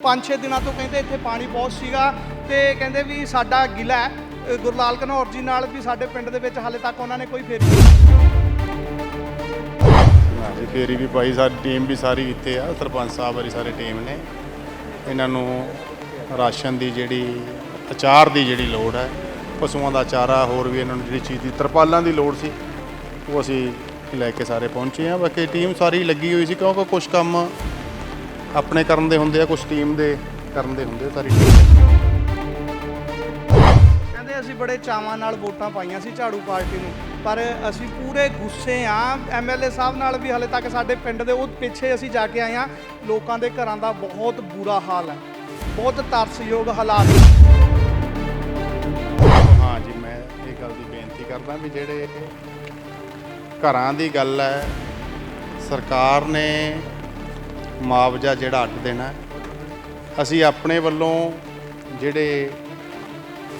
5-6 ਦਿਨਾਂ ਤੋਂ ਕਹਿੰਦੇ ਇੱਥੇ ਪਾਣੀ ਬਹੁਤ ਸੀਗਾ ਤੇ ਕਹਿੰਦੇ ਵੀ ਸਾਡਾ ਗਿਲਾ ਹੈ। ਅ, ਗੁਰਲਾਲ ਘਨੌਰ ਜੀ ਨਾਲ ਵੀ ਸਾਡੇ ਪਿੰਡ ਦੇ ਵਿੱਚ ਹਾਲੇ ਤੱਕ ਉਹਨਾਂ ਨੇ ਕੋਈ ਫੇਰ ਹਾਂਜੀ ਫੇਰੀ ਵੀ ਪਾਈ ਸਾਡੀ ਟੀਮ ਵੀ ਸਾਰੀ ਇੱਥੇ ਆ ਸਰਪੰਚ ਸਾਹਿਬ ਵਾਲੀ ਸਾਰੀ ਟੀਮ ਨੇ। ਇਹਨਾਂ ਨੂੰ ਰਾਸ਼ਨ ਦੀ ਜਿਹੜੀ ਅਚਾਰ ਦੀ ਜਿਹੜੀ ਲੋੜ ਹੈ ਪਸ਼ੂਆਂ ਦਾ ਚਾਰਾ ਹੋਰ ਵੀ ਇਹਨਾਂ ਨੂੰ ਜਿਹੜੀ ਚੀਜ਼ ਦੀ ਤਰਪਾਲਾਂ ਦੀ ਲੋੜ ਸੀ ਉਹ ਅਸੀਂ ਲੈ ਕੇ ਸਾਰੇ ਪਹੁੰਚੇ ਆ ਬਾਕੀ ਟੀਮ ਸਾਰੀ ਲੱਗੀ ਹੋਈ ਸੀ ਕਿਉਂਕਿ ਕੁਝ ਕੰਮ ਆਪਣੇ ਕਰਨ ਦੇ ਹੁੰਦੇ ਆ ਕੁਝ ਟੀਮ ਦੇ ਕਰਨ ਦੇ ਹੁੰਦੇ ਆ, ਸਾਰੀ ਟੀਮ ਕਹਿੰਦੇ ਅਸੀਂ ਬੜੇ ਚਾਵਾਂ ਨਾਲ ਵੋਟਾਂ ਪਾਈਆਂ ਸੀ ਝਾੜੂ ਪਾਰਟੀ ਨੂੰ ਪਰ ਅਸੀਂ ਪੂਰੇ ਗੁੱਸੇ ਆ। ਐਮਐਲਏ ਸਾਹਿਬ ਨਾਲ ਵੀ ਹਾਲੇ ਤੱਕ ਸਾਡੇ ਪਿੰਡ ਦੇ ਉਹ ਪਿੱਛੇ ਅਸੀਂ ਜਾ ਕੇ ਆਏ ਆ। ਲੋਕਾਂ ਦੇ ਘਰਾਂ ਦਾ ਬਹੁਤ ਬੁਰਾ ਹਾਲ ਹੈ। ਬਹੁਤ ਤਰਸਯੋਗ ਹਾਲਾਤ। ਹਾਂ ਜੀ ਮੈਂ ਇਹ ਗੱਲ ਦੀ ਬੇਨਤੀ ਕਰਦਾ ਵੀ ਜਿਹੜੇ ਘਰਾਂ ਦੀ ਗੱਲ ਹੈ ਸਰਕਾਰ ਨੇ ਮੁਆਵਜ਼ਾ ਜਿਹੜਾ ਅੱਡ ਦੇਣਾ ਅਸੀਂ ਆਪਣੇ ਵੱਲੋਂ ਜਿਹੜੇ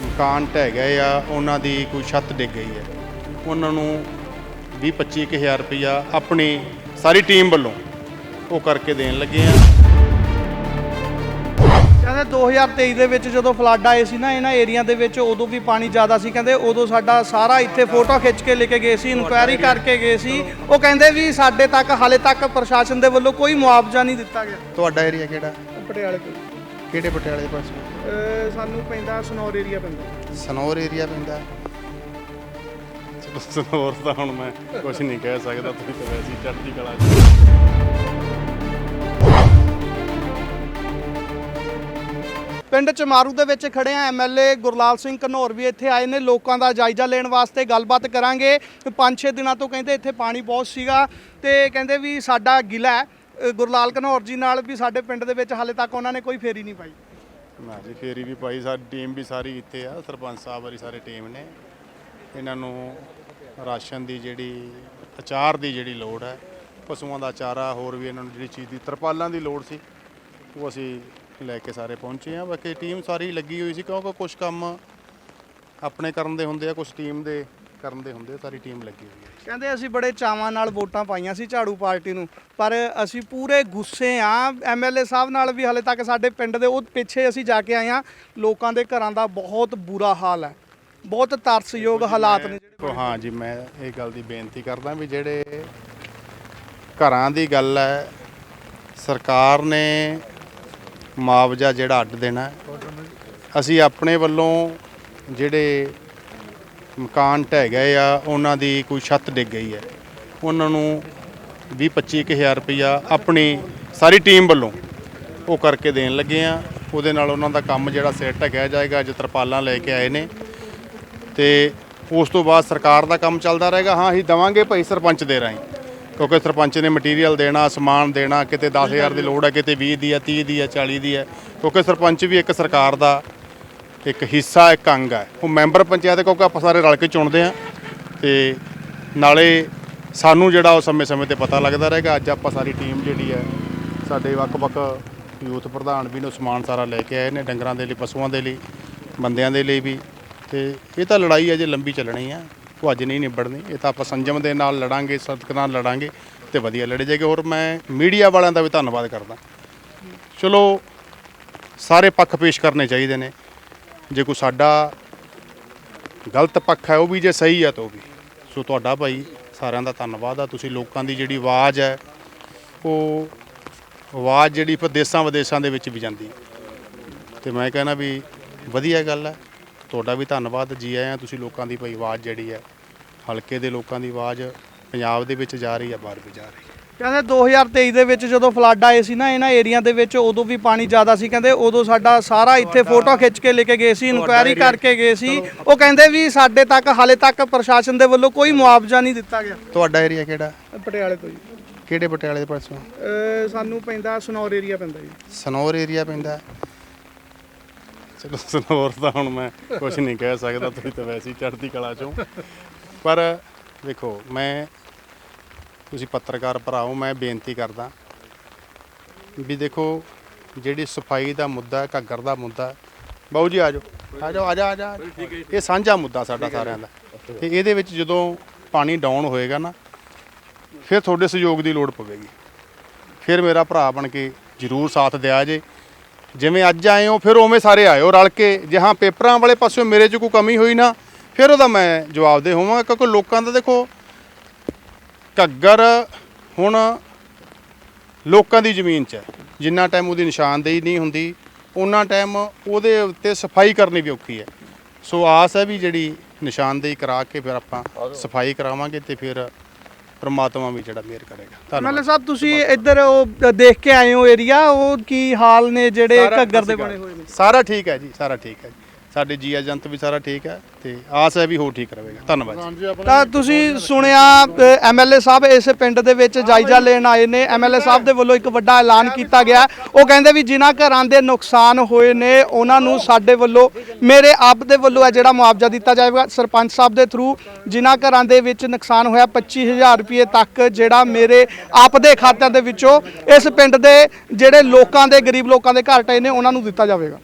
ਮਕਾਨ ਢਹਿ ਗਏ ਆ, ਉਹਨਾਂ ਦੀ ਕੋਈ ਛੱਤ ਡਿੱਗ ਗਈ ਹੈ। ਉਹਨਾਂ ਨੂੰ 20 25000 ਰੁਪਇਆ ਆਪਣੀ ਸਾਰੀ ਟੀਮ ਵੱਲੋਂ ਉਹ ਕਰਕੇ ਦੇਣ ਲੱਗੇ ਆ। ਕਹਿੰਦੇ 2023 ਦੇ ਵਿੱਚ ਜਦੋਂ ਫਲੱਡ ਆਏ ਸੀ ਨਾ ਇਹਨਾਂ ਏਰੀਆ ਦੇ ਵਿੱਚ ਉਦੋਂ ਵੀ ਪਾਣੀ ਜ਼ਿਆਦਾ ਸੀ। ਕਹਿੰਦੇ ਉਦੋਂ ਸਾਡਾ ਸਾਰਾ ਇੱਥੇ ਫੋਟੋ ਖਿੱਚ ਕੇ ਲੈ ਕੇ ਗਏ ਸੀ ਇਨਕੁਆਇਰੀ ਕਰਕੇ ਗਏ ਸੀ। ਉਹ ਕਹਿੰਦੇ ਵੀ ਸਾਡੇ ਤੱਕ ਹਾਲੇ ਤੱਕ ਪ੍ਰਸ਼ਾਸਨ ਦੇ ਵੱਲੋਂ ਕੋਈ ਮੁਆਵਜ਼ਾ ਨਹੀਂ ਦਿੱਤਾ ਗਿਆ। ਤੁਹਾਡਾ ਏਰੀਆ ਕਿਹੜਾ? ਪਟਿਆਲੇ ਤੋਂ। ਕਿਹੜੇ ਪਟਿਆਲੇ ਦੇ ਪਾਸੇ? ਸਾਨੂੰ ਪੈਂਦਾ ਸਨੌਰ ਏਰੀਆ ਪੈਂਦਾ। ਸਨੌਰ ਏਰੀਆ ਪੈਂਦਾ? ਸਨੌਰ ਤਾਂ ਹੁਣ ਮੈਂ ਕੁਝ ਨਹੀਂ ਕਹਿ ਸਕਦਾ ਤੁਸੀਂ ਤਾਂ ਵੈਸੇ ਹੀ ਚੜ੍ਹਦੀ ਕਲਾ 'ਚ। ਪਿੰਡ ਚਮਾਰੂ ਦੇ ਵਿੱਚ ਖੜੇ ਆ ਐਮਐਲਏ ਗੁਰਲਾਲ ਸਿੰਘ ਘਨੌਰ ਵੀ ਇੱਥੇ ਆਏ ਨੇ। ਲੋਕਾਂ ਦਾ ਜਾਇਜ਼ਾ ਲੈਣ ਵਾਸਤੇ ਗੱਲਬਾਤ ਕਰਾਂਗੇ। 5-6 ਦਿਨਾਂ ਤੋਂ ਕਹਿੰਦੇ ਇੱਥੇ ਪਾਣੀ ਬਹੁਤ ਸੀਗਾ ਤੇ ਕਹਿੰਦੇ ਵੀ ਸਾਡਾ ਗਿਲਾ ਹੈ। ਗੁਰਲਾਲ ਘਨੌਰ ਜੀ ਨਾਲ ਵੀ ਸਾਡੇ ਪਿੰਡ ਦੇ ਵਿੱਚ ਹਾਲੇ ਤੱਕ ਉਹਨਾਂ ਨੇ ਕੋਈ ਫੇਰੀ ਨਹੀਂ ਪਾਈ। ਨਾ ਜੀ, ਫੇਰੀ ਵੀ ਪਾਈ। ਸਾਡੀ ਟੀਮ ਵੀ ਸਾਰੀ ਇੱਥੇ ਆ। ਸਰਪੰਚ ਸਾਹਿਬ ਵਾਲੀ ਸਾਰੀ ਟੀਮ ਨੇ। ਇਹਨਾਂ ਨੂੰ ਰਾਸ਼ਨ ਦੀ ਜਿਹੜੀ, ਅਚਾਰ ਦੀ ਜਿਹੜੀ ਲੋੜ ਹੈ, ਪਸ਼ੂਆਂ ਦਾ ਚਾਰਾ, ਹੋਰ ਵੀ ਇਹਨਾਂ ਨੂੰ ਜਿਹੜੀ ਚੀਜ਼ ਦੀ ਤਰਪਾਲਾਂ ਦੀ ਲੋੜ ਸੀ, ਉਹ ਅਸੀਂ ਲੈ ਕੇ ਸਾਰੇ ਪਹੁੰਚੇ ਆ। ਬਾਕੀ ਟੀਮ ਸਾਰੀ ਲੱਗੀ ਹੋਈ ਸੀ ਕਿਉਂਕਿ ਕੁਝ ਕੰਮ ਆਪਣੇ ਕਰਨ ਦੇ ਹੁੰਦੇ ਆ ਕੁਝ ਟੀਮ ਦੇ ਕਰਨ ਦੇ ਹੁੰਦੇ ਆ, ਸਾਰੀ ਟੀਮ ਲੱਗੀ ਹੋਈ ਹੈ ਕਹਿੰਦੇ ਅਸੀਂ ਬੜੇ ਚਾਵਾਂ ਨਾਲ ਵੋਟਾਂ ਪਾਈਆਂ ਸੀ ਝਾੜੂ ਪਾਰਟੀ ਨੂੰ ਪਰ ਅਸੀਂ ਪੂਰੇ ਗੁੱਸੇ ਆ। ਐਮਐਲਏ ਸਾਹਿਬ ਨਾਲ ਵੀ ਹਾਲੇ ਤੱਕ ਸਾਡੇ ਪਿੰਡ ਦੇ ਉਹ ਪਿੱਛੇ ਅਸੀਂ ਜਾ ਕੇ ਆਏ ਆ। ਲੋਕਾਂ ਦੇ ਘਰਾਂ ਦਾ ਬਹੁਤ ਬੁਰਾ ਹਾਲ ਹੈ। ਬਹੁਤ ਤਰਸਯੋਗ ਹਾਲਾਤ ਨੇ ਜਿਹੜੇ ਉਹ ਹਾਂ ਜੀ ਮੈਂ ਇਹ ਗੱਲ ਦੀ ਬੇਨਤੀ ਕਰਦਾ ਵੀ ਜਿਹੜੇ ਘਰਾਂ ਦੀ ਗੱਲ ਹੈ ਸਰਕਾਰ ਨੇ ਮੁਆਵਜ਼ਾ ਜਿਹੜਾ ਅੱਡ ਦੇਣਾ ਅਸੀਂ ਆਪਣੇ ਵੱਲੋਂ ਜਿਹੜੇ ਮਕਾਨ ਢਹਿ ਗਏ ਆ, ਉਹਨਾਂ ਦੀ ਕੋਈ ਛੱਤ ਡਿੱਗ ਗਈ ਹੈ। ਉਹਨਾਂ ਨੂੰ 20 25000 ਰੁਪਇਆ ਆਪਣੀ ਸਾਰੀ ਟੀਮ ਵੱਲੋਂ ਉਹ ਕਰਕੇ ਦੇਣ ਲੱਗੇ ਆ। ਉਹਦੇ ਨਾਲ ਉਹਨਾਂ ਦਾ ਕੰਮ ਜਿਹੜਾ ਸਿਰ ਢਕਿਆ ਜਾਏਗਾ, ਅੱਜ ਤਰਪਾਲਾਂ ਲੈ ਕੇ ਆਏ ਨੇ। ਤੇ ਉਸ ਤੋਂ ਬਾਅਦ ਸਰਕਾਰ ਦਾ ਕੰਮ ਚੱਲਦਾ ਰਹੇਗਾ। ਹਾਂ, ਅਸੀਂ ਦਵਾਂਗੇ ਭਾਈ ਸਰਪੰਚ ਦੇ ਰਾਹੀਂ। ਕਿਉਂਕਿ ਸਰਪੰਚ ਨੇ ਮਟੀਰੀਅਲ ਦੇਣਾ, ਸਮਾਨ ਦੇਣਾ, ਕਿਤੇ 10000 ਦੀ ਲੋੜ ਹੈ, ਕਿਤੇ 20 ਦੀ ਹੈ 30 ਦੀ ਹੈ 40 ਦੀ ਹੈ। ਕਿਉਂਕਿ ਸਰਪੰਚ ਵੀ ਇੱਕ ਸਰਕਾਰ ਦਾ ਇੱਕ ਹਿੱਸਾ, ਇੱਕ ਅੰਗ ਹੈ। ਉਹ ਮੈਂਬਰ ਪੰਚਾਇਤ ਕਿਉਂਕਿ ਆਪਾਂ ਸਾਰੇ ਰਲ ਕੇ ਚੁਣਦੇ ਆ ਤੇ ਨਾਲੇ ਸਾਨੂੰ ਜਿਹੜਾ ਉਹ ਸਮੇਂ-ਸਮੇਂ ਤੇ ਪਤਾ ਲੱਗਦਾ ਰਹੇਗਾ, ਅੱਜ ਆਪਾਂ ਸਾਰੀ ਟੀਮ ਜਿਹੜੀ ਹੈ, ਸਾਡੇ ਵੱਖ-ਵੱਖ ਯੂਥ ਪ੍ਰਧਾਨ ਵੀ ਨੂੰ ਸਮਾਨ ਸਾਰਾ ਲੈ ਕੇ ਆਏ ਨੇ, ਡੰਗਰਾਂ ਦੇ ਲਈ, ਪਸ਼ੂਆਂ ਦੇ ਲਈ, ਬੰਦਿਆਂ ਦੇ ਲਈ ਵੀ। ਤੇ ਇਹ ਤਾਂ ਲੜਾਈ ਅਜੇ ਲੰਬੀ ਚੱਲਣੀ ਆ ਉਹ ਅੱਜ ਨਹੀਂ ਨਿਬੜਨੀ, ਇਹ ਤਾਂ ਆਪਾਂ ਸੰਜਮ ਦੇ ਨਾਲ ਲੜਾਂਗੇ, ਸਦਕ ਨਾਲ ਲੜਾਂਗੇ ਤੇ ਵਧੀਆ ਲੜੇ ਜਾਏਗੇ। ਔਰ ਮੈਂ ਮੀਡੀਆ ਵਾਲਿਆਂ ਦਾ ਵੀ ਧੰਨਵਾਦ ਕਰਦਾ। ਚਲੋ, ਸਾਰੇ ਪੱਖ ਪੇਸ਼ ਕਰਨੇ ਚਾਹੀਦੇ ਨੇ। ਜੇ ਕੋਈ ਸਾਡਾ ਗਲਤ ਪੱਖ ਹੈ, ਉਹ ਵੀ ਜੇ ਸਹੀ ਹੈ ਤਾਂ ਉਹ ਵੀ। ਸੋ ਤੁਹਾਡਾ ਭਾਈ ਸਾਰਿਆਂ ਦਾ ਧੰਨਵਾਦ ਆ। ਤੁਸੀਂ ਲੋਕਾਂ ਦੀ ਜਿਹੜੀ ਆਵਾਜ਼ ਹੈ, ਉਹ ਆਵਾਜ਼ ਜਿਹੜੀ ਫਿਰ ਦੇਸਾਂ ਵਿਦੇਸ਼ਾਂ ਦੇ ਵਿੱਚ ਵੀ ਜਾਂਦੀ ਹੈ। ਤੇ ਮੈਂ ਕਹਿੰਦਾ ਵੀ ਵਧੀਆ ਗੱਲ ਹੈ। ਤੁਹਾਡਾ ਵੀ ਧੰਨਵਾਦ ਜੀ ਆਇਆਂ ਤੁਸੀਂ ਲੋਕਾਂ ਦੀ ਭਾਈ ਆਵਾਜ਼ ਜਿਹੜੀ ਹੈ ਹਲਕੇ ਦੇ ਲੋਕਾਂ ਦੀ ਆਵਾਜ਼ ਪੰਜਾਬ ਦੇ ਵਿੱਚ ਜਾ ਰਹੀ ਹੈ ਬਾਹਰ ਵੀ ਜਾ ਰਹੀ ਹੈ। ਕਹਿੰਦੇ 2023 ਦੇ ਵਿੱਚ ਜਦੋਂ ਫਲੱਡ ਆਏ ਸੀ ਨਾ ਇਹਨਾਂ ਏਰੀਆ ਦੇ ਵਿੱਚ ਉਦੋਂ ਵੀ ਪਾਣੀ ਜ਼ਿਆਦਾ ਸੀ। ਕਹਿੰਦੇ ਉਦੋਂ ਸਾਡਾ ਸਾਰਾ ਇੱਥੇ ਫੋਟੋ ਖਿੱਚ ਕੇ ਲੈ ਕੇ ਗਏ ਸੀ ਇਨਕੁਆਇਰੀ ਕਰਕੇ ਗਏ ਸੀ। ਉਹ ਕਹਿੰਦੇ ਵੀ ਸਾਡੇ ਤੱਕ ਹਾਲੇ ਤੱਕ ਪ੍ਰਸ਼ਾਸਨ ਦੇ ਵੱਲੋਂ ਕੋਈ ਮੁਆਵਜ਼ਾ ਨਹੀਂ ਦਿੱਤਾ ਗਿਆ। ਤੁਹਾਡਾ ਏਰੀਆ ਕਿਹੜਾ? ਪਟਿਆਲੇ ਤੋਂ ਜੀ। ਕਿਹੜੇ ਪਟਿਆਲੇ ਦੇ ਪਾਸੋਂ? ਸਾਨੂੰ ਪੈਂਦਾ ਸਨੌਰ ਏਰੀਆ ਪੈਂਦਾ ਜੀ। ਸਨੌਰ ਏਰੀਆ ਪੈਂਦਾ। ਚਲੋ ਸਨੌਰ ਤਾਂ ਹੁਣ ਮੈਂ ਕੁਝ ਨਹੀਂ ਕਹਿ ਸਕਦਾ ਤੁਸੀਂ ਤਾਂ ਵੈਸੇ ਹੀ ਚੜ੍ਹਦੀ ਕਲਾ ਚੋਂ। ਪਰ ਦੇਖੋ ਮੈਂ ਤੁਸੀਂ ਪੱਤਰਕਾਰ ਭਰਾਓ ਮੈਂ ਬੇਨਤੀ ਕਰਦਾ ਵੀ ਦੇਖੋ ਜਿਹੜੀ ਸਫ਼ਾਈ ਦਾ ਮੁੱਦਾ ਹੈ ਘੱਗਰ ਦਾ ਮੁੱਦਾ ਬਾਊ ਜੀ ਆ ਜਾਓ ਆ ਜਾਓ ਆ ਜਾ ਆ ਜਾ ਇਹ ਸਾਂਝਾ ਮੁੱਦਾ ਸਾਡਾ ਸਾਰਿਆਂ ਦਾ। ਤੇ ਇਹਦੇ ਵਿੱਚ ਜਦੋਂ ਪਾਣੀ ਡਾਊਨ ਹੋਏਗਾ ਨਾ ਫਿਰ ਤੁਹਾਡੇ ਸਹਿਯੋਗ ਦੀ ਲੋੜ ਪਵੇਗੀ। ਫਿਰ ਮੇਰਾ ਭਰਾ ਬਣ ਕੇ ਜ਼ਰੂਰ ਸਾਥ ਦਿਆ ਜੇ। ਜਿਵੇਂ ਅੱਜ ਆਏ ਹੋ ਫਿਰ ਉਵੇਂ ਸਾਰੇ ਆਇਓ ਰਲ ਕੇ। ਜੇ ਹਾਂ ਪੇਪਰਾਂ ਵਾਲੇ ਪਾਸਿਓਂ ਮੇਰੇ 'ਚ ਕੋਈ ਕਮੀ ਹੋਈ ਨਾ ਫਿਰ ਉਹਦਾ ਮੈਂ ਜਵਾਬਦੇ ਹੋਵਾਂਗਾ ਕਿਉਂਕਿ ਲੋਕਾਂ ਦਾ ਦੇਖੋ ਘੱਗਰ ਹੁਣ ਲੋਕਾਂ ਦੀ ਜ਼ਮੀਨ 'ਚ ਹੈ। ਜਿੰਨਾ ਟਾਈਮ ਉਹਦੀ ਨਿਸ਼ਾਨਦੇਹੀ ਨਹੀਂ ਹੁੰਦੀ ਉਹਨਾਂ ਟਾਈਮ ਉਹਦੇ ਉੱਤੇ ਸਫ਼ਾਈ ਕਰਨੀ ਵੀ ਔਖੀ ਹੈ। ਸੋ ਆਸ ਹੈ ਵੀ ਜਿਹੜੀ ਨਿਸ਼ਾਨਦੇਹੀ ਕਰਾ ਕੇ ਫਿਰ ਆਪਾਂ ਸਫ਼ਾਈ ਕਰਾਵਾਂਗੇ ਤੇ ਫਿਰ ਪ੍ਰਮਾਤਮਾ ਵੀ ਜਿਹੜਾ ਮਿਹਰ ਕਰੇਗਾ। ਧੰਨਵਾਦ। ਐਮਐਲਏ ਸਾਹਿਬ ਤੁਸੀਂ ਇੱਧਰ ਉਹ ਦੇਖ ਕੇ ਆਏ ਹੋ ਏਰੀਆ ਉਹ ਕੀ ਹਾਲ ਨੇ ਜਿਹੜੇ ਸਾਰਾ ਘੱਗਰ ਦੇ ਬਣੇ ਹੋਏ ਨੇ। ਸਾਰਾ ਠੀਕ ਹੈ ਜੀ ਸਾਰਾ ਠੀਕ ਹੈ ਜੀ। ਸਾਡੇ ਜੀ ਏਜੰਟ ਵੀ ਸਾਰਾ ਠੀਕ ਹੈ ਤੇ ਆਸ ਹੈ ਵੀ ਹੋਰ ਠੀਕ ਰਹੇਗਾ। ਧੰਨਵਾਦ ਜੀ। ਤਾਂ ਤੁਸੀਂ ਸੁਣਿਆ ਐਮਐਲਏ ਸਾਹਿਬ ਇਸ ਪਿੰਡ ਦੇ ਵਿੱਚ ਜਾਇਜ਼ਾ ਲੈਣ ਆਏ ਨੇ। ਐਮਐਲਏ ਸਾਹਿਬ ਦੇ ਵੱਲੋਂ ਇੱਕ ਵੱਡਾ ਐਲਾਨ ਕੀਤਾ ਗਿਆ। ਉਹ ਕਹਿੰਦੇ ਵੀ ਜਿਨ੍ਹਾਂ ਘਰਾਂ ਦੇ ਨੁਕਸਾਨ ਹੋਏ ਨੇ ਉਹਨਾਂ ਨੂੰ ਸਾਡੇ ਵੱਲੋਂ ਮੇਰੇ ਆਪ ਦੇ ਵੱਲੋਂ ਹੈ ਜਿਹੜਾ ਮੁਆਵਜ਼ਾ ਦਿੱਤਾ ਜਾਏਗਾ ਸਰਪੰਚ ਸਾਹਿਬ ਦੇ ਥਰੂ ਜਿਨ੍ਹਾਂ ਘਰਾਂ ਦੇ ਵਿੱਚ ਨੁਕਸਾਨ ਹੋਇਆ 25000 ਰੁਪਏ ਤੱਕ ਜਿਹੜਾ ਮੇਰੇ ਆਪ ਦੇ ਖਾਤਿਆਂ ਦੇ ਵਿੱਚੋਂ ਇਸ ਪਿੰਡ ਦੇ ਜਿਹੜੇ ਲੋਕਾਂ ਦੇ ਗਰੀਬ ਲੋਕਾਂ ਦੇ ਘਰ ਟਏ ਨੇ ਉਹਨਾਂ ਨੂੰ ਦਿੱਤਾ ਜਾਵੇਗਾ।